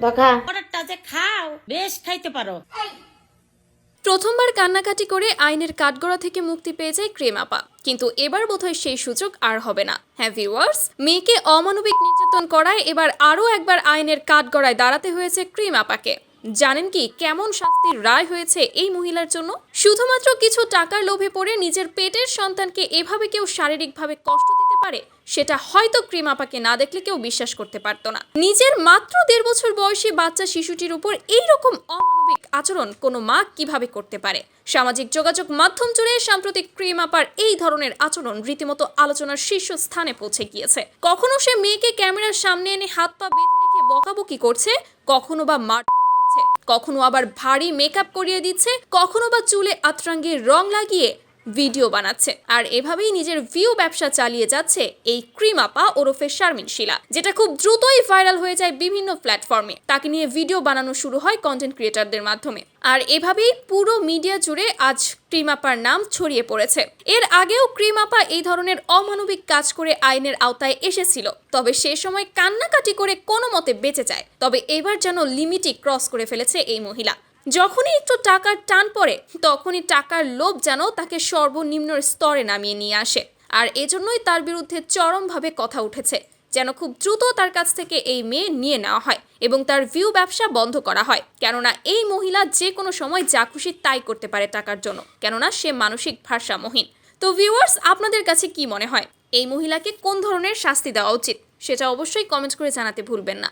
দেখা। পরেরটা যে খাও বেশ খাইতে পারো। প্রথমবার কান্নাকাটি করে আইনের কাঠগড়া থেকে মুক্তি পেয়ে যায় ক্রেম আপা। কিন্তু এবার বোধহয় সেই সুযোগ আর হবে না। হ্যাঁ ভিউয়ার্স মেয়েকে অমানবিক নির্যাতন করায় এবার আরও একবার আইনের কাঠগড়ায় দাঁড়াতে হয়েছে ক্রিম আপাকে। জানেন কি কেমন শাস্তির রায় হয়েছে এই মহিলার জন্য? শুধুমাত্র কিছু টাকার লোভে পড়ে নিজের পেটের সন্তানকে এভাবে কেউ শারীরিকভাবে কষ্ট দিতে পারে, সেটা হয়তো ক্রিম আপাকে না দেখলে কেউ বিশ্বাস করতে পারতো না। নিজের মাত্র দেড় বছর বয়সী বাচ্চা শিশুটির উপর এই রকম অমানবিক আচরণ কোনো মা কীভাবে করতে পারে? সামাজিক যোগাযোগ মাধ্যম জুড়ে সাম্প্রতিক ক্রিম আপার এই ধরনের আচরণ রীতিমতো আলোচনার শীর্ষ স্থানে পৌঁছে গিয়েছে। কখনো সে মেয়েকে ক্যামেরার সামনে এনে হাত পা বেঁধে রেখে বকাবকি করছে, কখনো বা করছে, কখনো আবার ভারী মেকআপ করিয়ে দিচ্ছে, কখনো বা চুলে আতরাঙ্গে রং লাগিয়ে ভিডিও বানাচ্ছে। আর এভাবেই নিজের ভিউ ব্যবসা চালিয়ে যাচ্ছে এই ক্রিম আপা ওরফে শারমিন শিলা, যেটা খুব দ্রুতই ভাইরাল হয়ে যায় বিভিন্ন প্ল্যাটফর্মে তাকে নিয়ে ভিডিও বানানো শুরু হয় কন্টেন্ট ক্রিয়েটারদের মাধ্যমে। আর এভাবেই পুরো মিডিয়া জুড়ে আজ ক্রিম আপার নাম ছড়িয়ে পড়েছে। এর আগেও ক্রিম আপা এই ধরনের অমানবিক কাজ করে আইনের আওতায় এসেছিল। তবে সে সময় কান্নাকাটি করে কোনো মতে বেঁচে যায়। তবে এবার যেন লিমিটই ক্রস করে ফেলেছে এই মহিলা। যখনই একটু টাকার টান পড়ে, তখনই টাকার লোভ যেন তাকে সর্বনিম্ন স্তরে নামিয়ে নিয়ে আসে। আর এজন্যই তার বিরুদ্ধে চরমভাবে কথা উঠেছে, যেন খুব দ্রুত তার কাছ থেকে এই মেয়ে নিয়ে নেওয়া হয় এবং তার ভিউ ব্যবসা বন্ধ করা হয়। কেননা এই মহিলা যে কোনো সময় যা খুশি তাই করতে পারে টাকার জন্য, কেননা সে মানসিক ভারসাম্যহীন। তো ভিউয়ার্স আপনাদের কাছে কি মনে হয়? এই মহিলাকে কোন ধরনের শাস্তি দেওয়া উচিত? সেটা অবশ্যই কমেন্ট করে জানাতে ভুলবেন না।